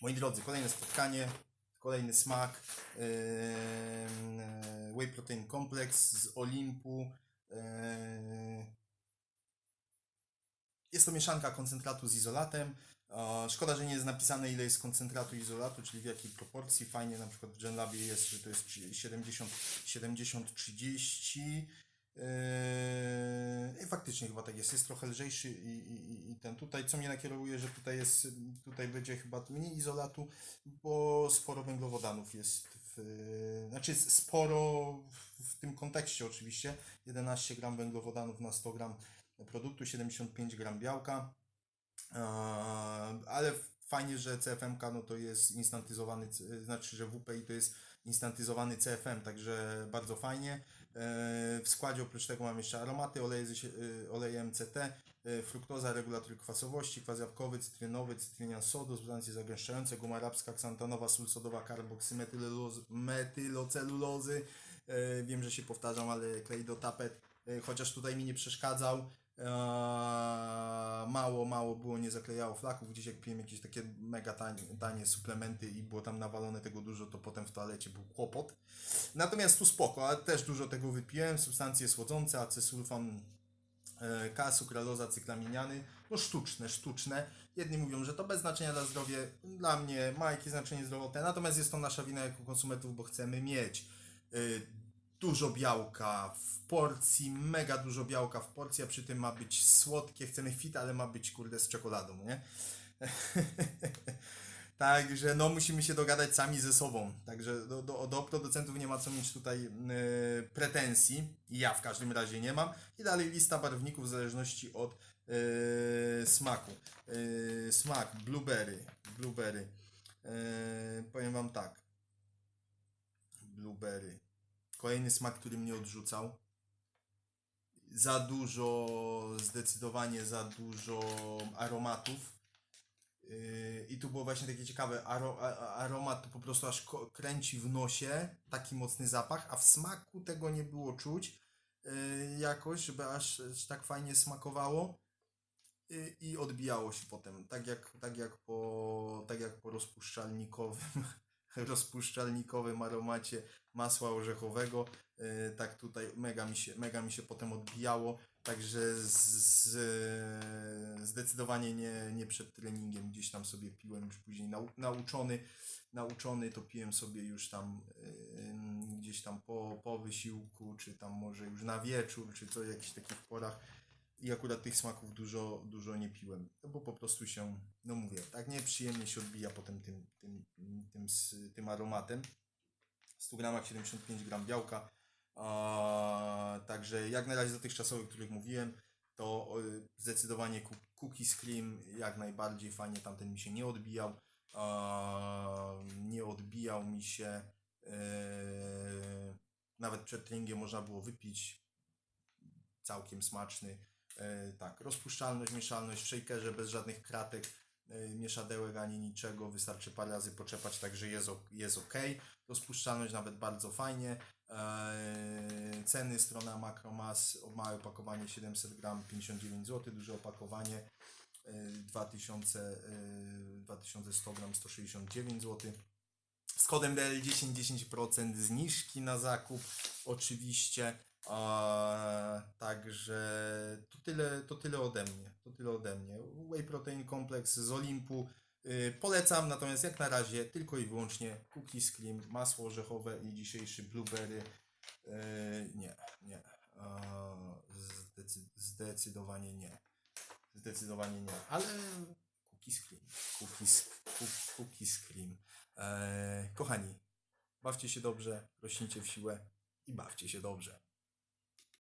Moi drodzy, kolejne spotkanie, kolejny smak. Yy, Whey Protein Complex z Olimpu. Yy, jest to mieszanka koncentratu z izolatem. Szkoda, że nie jest napisane ile jest koncentratu izolatu, czyli w jakiej proporcji. Fajnie na przykład w GenLabie jest, że to jest 70, 70 30. Yy, I faktycznie chyba tak jest. Jest trochę lżejszy i, i, i- ten tutaj, co mnie nakierowuje, że tutaj jest, tutaj będzie chyba mniej izolatu, bo sporo węglowodanów jest w, znaczy sporo w tym kontekście oczywiście. 11 gram węglowodanów na 100 gram produktu, 75 gram białka. Ale fajnie, że CFMK no to jest instantyzowany, znaczy, że WPI to jest instantyzowany CFM, także bardzo fajnie. Eee, W składzie oprócz tego mam jeszcze aromaty, oleje, y, oleje MCT, y, fruktoza, regulator kwasowości, kwas jabłkowy, cytrynowy, cytrynian sodu, substancje zagęszczające, guma arabska, ksantanowa, sól sodowa, karboksymetylozy, metylocelulozy. Eee, Wiem, że się powtarzam, ale klej do tapet, chociaż tutaj mi nie przeszkadzał. Eee, mało, mało było, nie zaklejało flaków. Gdzieś jak piłem jakieś takie mega tanie, tanie suplementy i było tam nawalone tego dużo, to potem w toalecie był kłopot. Natomiast tu spoko, ale też dużo tego wypiłem. Substancje słodzące, acesulfam e, K, sukraloza, cyklaminiany. No sztuczne, sztuczne. Jedni mówią, że to bez znaczenia dla zdrowia. Dla mnie ma jakieś znaczenie zdrowotne. Natomiast jest to nasza wina jako konsumentów, bo chcemy mieć y, dużo białka w porcji, mega dużo białka w porcji, a przy tym ma być słodkie. Chcemy fit, ale ma być kurde z czekoladą, nie? Także no musimy się dogadać sami ze sobą. Także do, do, do producentów nie ma co mieć tutaj yy, pretensji. Ja w każdym razie nie mam. I dalej lista barwników w zależności od yy, smaku. Yy, smak blueberry. Blueberry. Yy, powiem wam tak. Blueberry. Kolejny smak, który mnie odrzucał. Za dużo, zdecydowanie za dużo aromatów. Yy, I tu było właśnie takie ciekawe, aromat to po prostu aż kręci w nosie, taki mocny zapach, a w smaku tego nie było czuć yy, jakoś, żeby aż, aż tak fajnie smakowało. Yy, i odbijało się potem, tak jak, tak jak po, tak jak po rozpuszczalnikowym, rozpuszczalnikowym aromacie masła orzechowego, yy, tak tutaj mega mi się, mega mi się potem odbijało. Także z, z, zdecydowanie nie, nie przed treningiem, gdzieś tam sobie piłem już później. Nau, nauczony, nauczony to piłem sobie już tam ym, gdzieś tam po, po wysiłku, czy tam może już na wieczór, czy co, jakichś takich porach. I akurat tych smaków dużo, dużo nie piłem, no bo po prostu się, no mówię, tak nieprzyjemnie się odbija potem tym, tym, s- tym aromatem. W 100 gramach 75 gram białka, także jak na razie z dotychczasowych, o których mówiłem, to zdecydowanie ku- cookies cream jak najbardziej fajnie, tamten mi się nie odbijał. Nie odbijał mi się. y, nawet przed treningiem można było wypić. Całkiem smaczny. Y, tak, rozpuszczalność, mieszalność w shakerze bez żadnych kratek, mieszadełek ani niczego. Wystarczy parę razy poczepać, także jest, jest ok. Rozpuszczalność nawet bardzo fajnie. Eee, ceny strona Macromas, małe opakowanie 700 gram 59 zł, duże opakowanie e, 2000, e, 2100 gram 169 zł. Z kodem DL10 10% zniżki na zakup oczywiście. A, także to tyle, to tyle ode mnie. To tyle ode mnie. Whey Protein Complex z Olimpu. Y, Polecam, natomiast jak na razie tylko i wyłącznie cookies cream, masło orzechowe i dzisiejszy blueberry. Y, Nie, nie. Zdecydowanie nie. Zdecydowanie nie. Ale cookies cream. Cookies, cook- cookies cream. E, kochani, bawcie się dobrze, rośnijcie w siłę i bawcie się dobrze.